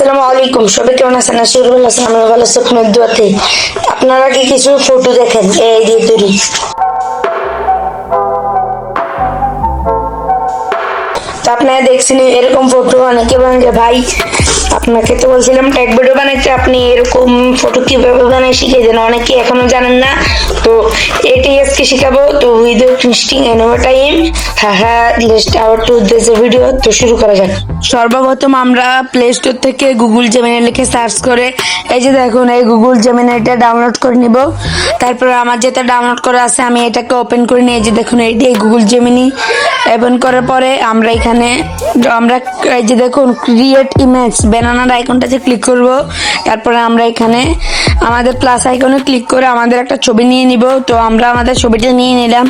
আসসালামু আলাইকুম। সবাই কেমন আছেন? আশিরুল হাসান আমরা ভালো স্বপ্নের দোয়াতে। আপনারা কি কিছু ফটো দেখেন, এই দিয়ে তৈরি আপনারা দেখছেন এরকম ফটো অনেকে ভাই আপনাকে তো বলছিলাম ট্যাগ ভিডিও বানাইতে, আপনি এরকম ফটো কীভাবে বানায় শিখে দেন অনেকে এখনও জানেন না। তো এটাই আজকে শিখাবো। তো without twisting an over time হ্যাঁ lest our to this video তো শুরু করা যাক। সর্বপ্রথম আমরা প্লে স্টোর থেকে গুগল জেমিনি লিখে সার্চ করে, এই যে দেখুন, এই গুগল জেমিনিটা ডাউনলোড করে নিব। তারপরে আমার যেটা ডাউনলোড করা আছে, আমি এটাকে ওপেন করে নিয়ে এই যে দেখুন এইটি গুগল জেমিনি ওপেন করার পরে আমরা এখানে, আমরা এই যে দেখুন ক্রিয়েট ইমেজ ব্যানানার আইকনটাতে ক্লিক করব, তারপরে আমরা এখানে আমাদের প্লাস আইকনে ক্লিক করে আমাদের একটা ছবি নিয়ে নিব। তো আমরা আমাদের ছবিটা নিয়ে নিলাম।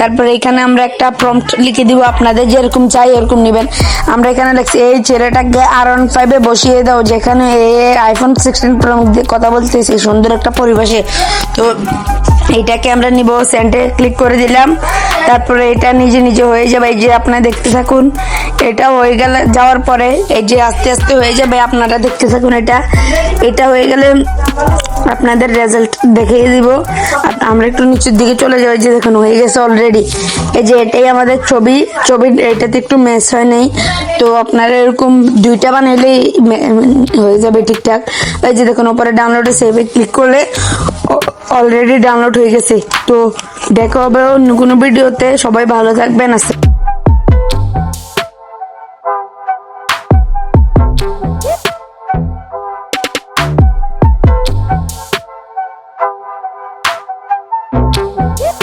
তারপরে এখানে আমরা একটা প্রম্পট লিখে দিব আপনাদের, যেরকম চাই এরকম নেবেন। আমরা এখানে লিখছি, এই ছেলেটাকে আর ওয়ান ফাইভে বসিয়ে দাও, যেখানে আইফোন সিক্সটিন প্রো কথা বলতেছি, সুন্দর একটা পরিবেশে। তো এইটাকে আমরা নিব সেন্টে ক্লিক করে দিলাম। তারপরে এটা নিজে নিজে হয়ে যাবে। এই যে আপনারা দেখতে থাকুন এটা হয়ে গেলে যাওয়ার পরে এই যে আস্তে আস্তে হয়ে যাবে, আপনারা দেখতে থাকুন এটা। এটা হয়ে গেলে আপনাদের রেজাল্ট দেখিয়ে দিব। আমরা একটু নিচের দিকে চলে যাই যে দেখুন, হয়ে গেছে অলরেডি এই যে এটাই আমাদের ছবি। ছবি এটাতে একটু ম্যাচ হয় নাই। তো আপনারা এরকম দুইটা বানাইলেই হয়ে যাবে ঠিকঠাক। এই যে দেখুন, ওপরে ডাউনলোডে সেভে ক্লিক করলে অলরেডি ডাউনলোড হয়ে গেছে। তো দেখা হবে অন্য কোনো ভিডিওতে সবাই ভালো থাকবেন। আসে Woo!